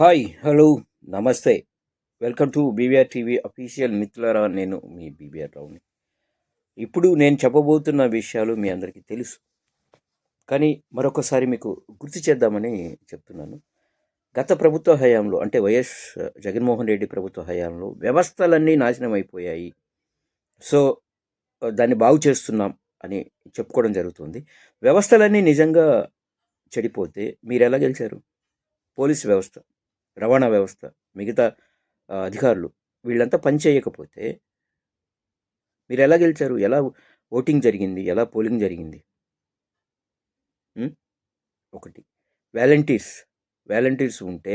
Hi hello నమస్తే. Welcome to BVR TV official మిత్రులరా నేను మీ బీవీఆర్ రావుని ఇప్పుడు నేను చెప్పబోతున్న విషయాలు మీ అందరికీ తెలుసు. కానీ మరొకసారి మీకు గుర్తు చేద్దామని చెప్తున్నాను. గత ప్రభుత్వ హయాంలో అంటే వైఎస్ జగన్మోహన్ రెడ్డి ప్రభుత్వ హయాంలో వ్యవస్థలన్నీ నాశనం అయిపోయాయి. సో దాన్ని బాగు చేస్తున్నాం అని చెప్పుకోవడం జరుగుతుంది. వ్యవస్థలన్నీ నిజంగా చెడిపోతే మీరు ఎలా గెలిచారు? పోలీస్ వ్యవస్థ. రవాణా వ్యవస్థ మిగతా అధికారులు వీళ్ళంతా పని చేయకపోతే మీరు ఎలా గెలిచారు? ఎలా ఓటింగ్ జరిగింది? ఎలా పోలింగ్ జరిగింది? ఒకటి. వాలంటీర్స్ వాలంటీర్స్ ఉంటే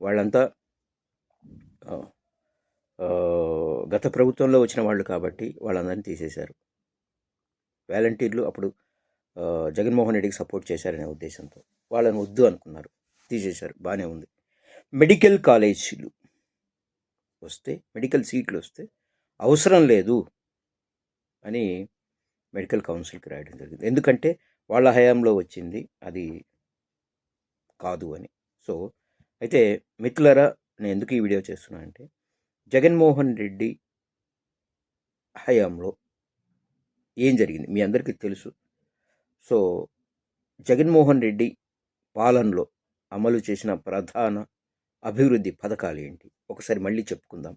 వాళ్ళంతా గత ప్రభుత్వంలో వచ్చిన వాళ్ళు కాబట్టి వాళ్ళందరినీ తీసేశారు. వాలంటీర్లు అప్పుడు జగన్మోహన్ రెడ్డికి సపోర్ట్ చేశారనే ఉద్దేశంతో వాళ్ళని వద్దు అనుకున్నారు. తీసేశారు. బాగానే ఉంది. మెడికల్ కాలేజీలు. వస్తే మెడికల్ సీట్లు వస్తే అవసరం లేదు అని మెడికల్ కౌన్సిల్కి రాయడం జరిగింది. ఎందుకంటే వాళ్ళ హయాంలో వచ్చింది అది కాదు అని. సో అయితే మిత్రులరా నేను ఎందుకు ఈ వీడియో చేస్తున్నా అంటే జగన్మోహన్ రెడ్డి హయాంలో ఏం జరిగింది? మీ అందరికీ తెలుసు. సో జగన్మోహన్ రెడ్డి పాలనలో అమలు చేసిన ప్రధాన అభివృద్ధి పథకాలు ఏంటి? ఒకసారి మళ్ళీ చెప్పుకుందాం.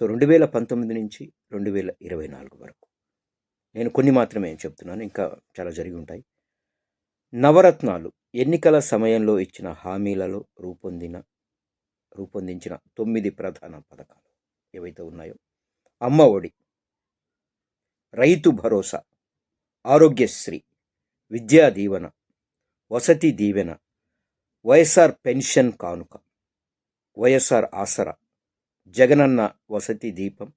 సో రెండు వేల పంతొమ్మిది నుంచి రెండు వేల ఇరవై నాలుగు వరకు. నేను కొన్ని మాత్రమే చెప్తున్నాను ఇంకా చాలా జరిగి ఉంటాయి. నవరత్నాలు ఎన్నికల సమయంలో ఇచ్చిన హామీలలో రూపొందిన రూపొందించిన తొమ్మిది ప్రధాన పథకాలు ఏవైతే ఉన్నాయో అమ్మ ఒడి రైతు భరోసా ఆరోగ్యశ్రీ విద్యా దీవెన వసతి దీవెన వైఎస్ఆర్ పెన్షన్ కానుక. వైఎస్ఆర్ ఆసరా జగనన్న వసతి దీపం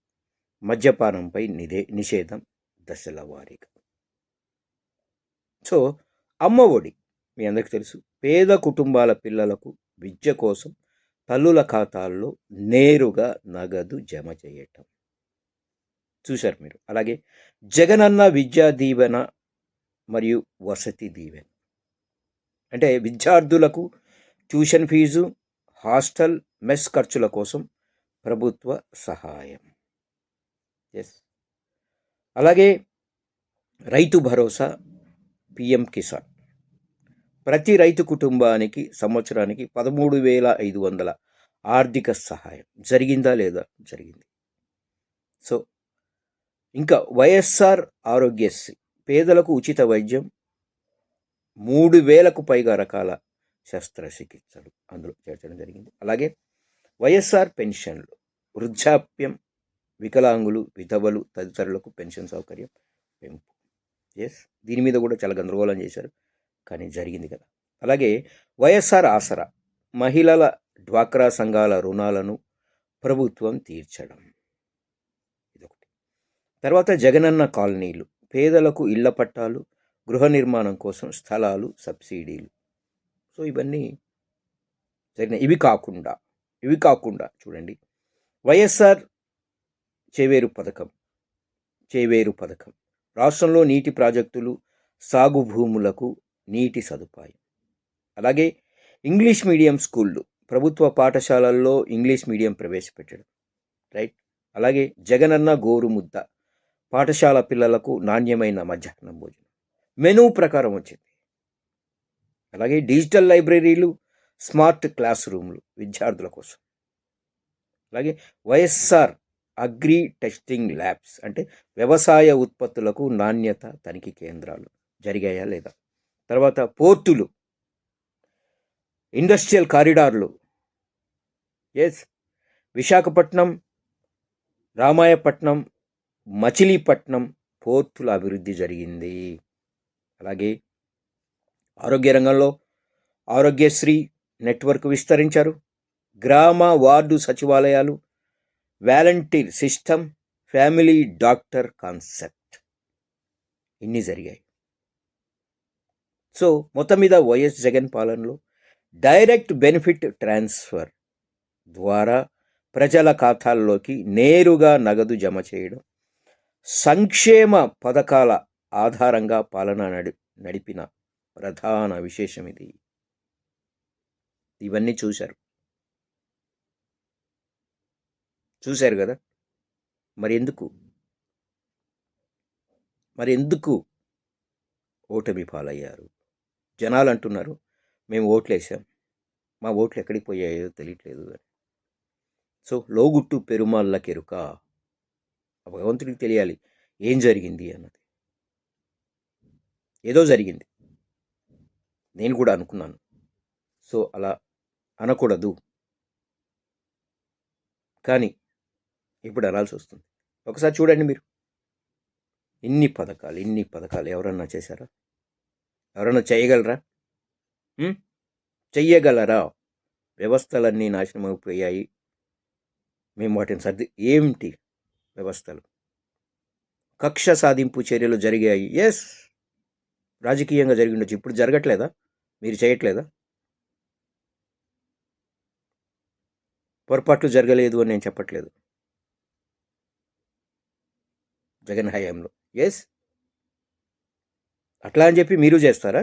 మద్యపానంపై నిదే నిషేధం దశల వారీగా. సో అమ్మ ఒడి మీ అందరికీ తెలుసు పేద కుటుంబాల పిల్లలకు విద్య కోసం తల్లుల ఖాతాల్లో నేరుగా నగదు జమ చేయటం. చూశారు మీరు. అలాగే జగనన్న విద్యా దీవెన మరియు వసతి దీవెన. అంటే విద్యార్థులకు ట్యూషన్ ఫీజు హాస్టల్ మెస్ ఖర్చుల కోసం ప్రభుత్వ సహాయం. ఎస్ అలాగే రైతు భరోసా పిఎం కిసాన్. ప్రతి రైతు కుటుంబానికి సంవత్సరానికి పదమూడు వేల ఐదు వందల ఆర్థిక సహాయం. జరిగిందా లేదా? జరిగింది. సో ఇంకా వైఎస్ఆర్ ఆరోగ్యశ్రీ. పేదలకు ఉచిత వైద్యం మూడు వేలకు పైగా రకాల శస్త్రచికిత్సలు అందులో చేర్చడం జరిగింది. అలాగే వైఎస్ఆర్ పెన్షన్లు వృద్ధాప్యం వికలాంగులు విధవలు తదితరులకు పెన్షన్ సౌకర్యం పెంపు. ఎస్ దీని మీద కూడా చాలా గందరగోళం చేశారు. కానీ జరిగింది కదా. అలాగే వైఎస్ఆర్ ఆసరా మహిళల డ్వాక్రా సంఘాల రుణాలను ప్రభుత్వం తీర్చడం. ఇదొకటి. తర్వాత జగనన్న కాలనీలు పేదలకు ఇళ్ళ పట్టాలు గృహ నిర్మాణం కోసం స్థలాలు సబ్సిడీలు. సో ఇవన్నీ జరిగినాయి. ఇవి కాకుండా ఇవి కాకుండా చూడండి. వైఎస్ఆర్ చేవేరు పథకం చేవేరు పథకం. రాష్ట్రంలో నీటి ప్రాజెక్టులు సాగు భూములకు నీటి సదుపాయం. అలాగే ఇంగ్లీష్ మీడియం స్కూళ్ళు ప్రభుత్వ పాఠశాలల్లో ఇంగ్లీష్ మీడియం ప్రవేశపెట్టడం రైట్? అలాగే జగనన్న గోరుముద్ద పాఠశాల పిల్లలకు నాణ్యమైన మధ్యాహ్నం భోజనం. మెనూ ప్రకారం వచ్చింది. అలాగే డిజిటల్ లైబ్రరీలు స్మార్ట్ క్లాస్ రూమ్లు విద్యార్థుల కోసం. అలాగే వైఎస్ఆర్ అగ్రి టెస్టింగ్ ల్యాబ్స్ అంటే వ్యవసాయ ఉత్పత్తులకు నాణ్యత తనిఖీ కేంద్రాలు జరిగాయా లేదా? తర్వాత పోర్టులు ఇండస్ట్రియల్ కారిడార్లు ఎస్ విశాఖపట్నం రామాయపట్నం మచిలీపట్నం పోర్టుల అభివృద్ధి జరిగింది. అలాగే ఆరోగ్య రంగంలో ఆరోగ్యశ్రీ నెట్వర్క్ విస్తరించారు. గ్రామ వార్డు సచివాలయాలు volunteer system family doctor concept ఇన్ని జరిగాయి. సో మొత్తం మీద వైఎస్ జగన్ పాలనలో డైరెక్ట్ బెనిఫిట్ ట్రాన్స్ఫర్ ద్వారా ప్రజల ఖాతాల్లోకి నేరుగా నగదు జమ చేయడం సంక్షేమ పథకాల ఆధారంగా పాలన నడి నడిపిన ప్రధాన విశేషం ఇది. ఇవన్నీ చూశారు. చూశారు కదా? మరి ఎందుకు? మరి ఎందుకు ఓటమి పాలయ్యారు? జనాలు అంటున్నారు మేము ఓట్లేసాం. మా ఓట్లు ఎక్కడికి పోయాయో తెలియట్లేదు అని. సో లోగుట్టు పెరుమాళ్ళ కెరుక. భగవంతుడికి తెలియాలి ఏం జరిగింది అన్నది. ఏదో జరిగింది. నేను కూడా అనుకున్నాను. సో అలా అనకూడదు. కానీ ఇప్పుడు అనాల్సి వస్తుంది. ఒకసారి చూడండి మీరు. ఇన్ని పథకాలు ఇన్ని పథకాలు ఎవరన్నా చేశారా? ఎవరన్నా చేయగలరా? చెయ్యగలరా? వ్యవస్థలన్నీ నాశనం అయిపోయాయి. మేము వాటిని సర్ది ఏమిటి వ్యవస్థలు? కక్ష సాధింపు చర్యలు జరిగాయి. ఎస్ రాజకీయంగా జరిగిండొచ్చు ఇప్పుడు జరగట్లేదా? మీరు చేయట్లేదా? పొరపాట్లు జరగలేదు అని నేను చెప్పట్లేదు. జగన్ హయాంలో. ఎస్ అట్లా అని చెప్పి మీరు చేస్తారా?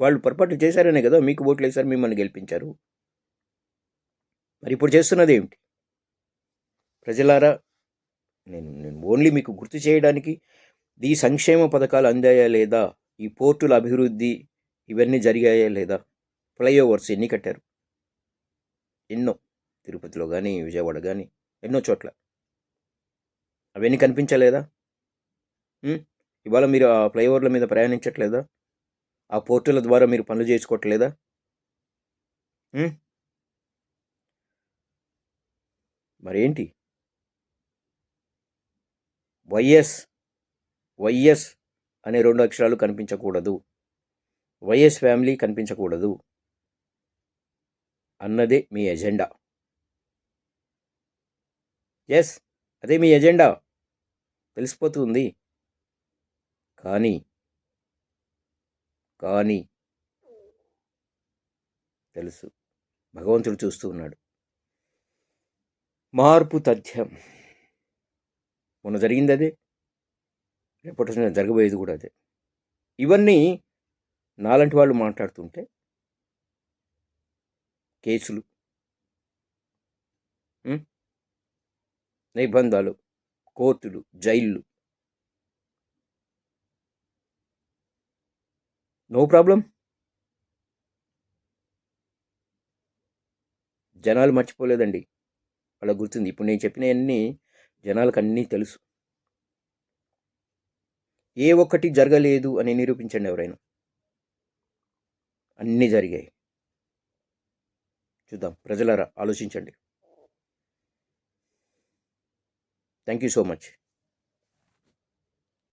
వాళ్ళు పొరపాటు చేశారనే కదా మీకు ఓట్లు వేశారు మిమ్మల్ని గెలిపించారు. మరి ఇప్పుడు చేస్తున్నది ఏమిటి? ప్రజలారా నేను నేను ఓన్లీ మీకు గుర్తు చేయడానికి ఈ సంక్షేమ పథకాలు అందాయా లేదా? ఈ పోర్టుల అభివృద్ధి ఇవన్నీ జరిగాయా లేదా? ఫ్లైఓవర్స్ ఎన్ని కట్టారు? ఎన్నో. తిరుపతిలో కానీ విజయవాడ కానీ ఎన్నో చోట్ల. అవన్నీ కనిపించలేదా? ఇవాళ మీరు ఆ ఫ్లైఓవర్ల మీద ప్రయాణించట్లేదా? ఆ పోర్టుల ద్వారా మీరు పనులు చేసుకోవట్లేదా? మరేంటి? వైఎస్ వైఎస్ అనే రెండు అక్షరాలు కనిపించకూడదు. వైఎస్ ఫ్యామిలీ కనిపించకూడదు. అన్నదే మీ ఎజెండా. ఎస్ అదే మీ ఎజెండా. తెలిసిపోతుంది. కానీ కానీ తెలుసు. భగవంతుడు చూస్తూ ఉన్నాడు. మార్పు తథ్యం. మొన్న జరిగింది అదే రేపటి రోజున జరగబోయేది కూడా అదే. ఇవన్నీ నాలాంటి వాళ్ళు మాట్లాడుతుంటే కేసులు నిబంధాలు కోర్టులు జైళ్ళు. No problem. జనాలు మర్చిపోలేదండి. అలా గుర్తుంది. ఇప్పుడు నేను చెప్పినవన్నీ జనాలకు అన్నీ తెలుసు. ఏ ఒక్కటి జరగలేదు అని నిరూపించండి ఎవరైనా. అన్నీ జరిగాయి. చూద్దాం ప్రజలారా ఆలోచించండి. Thank you so much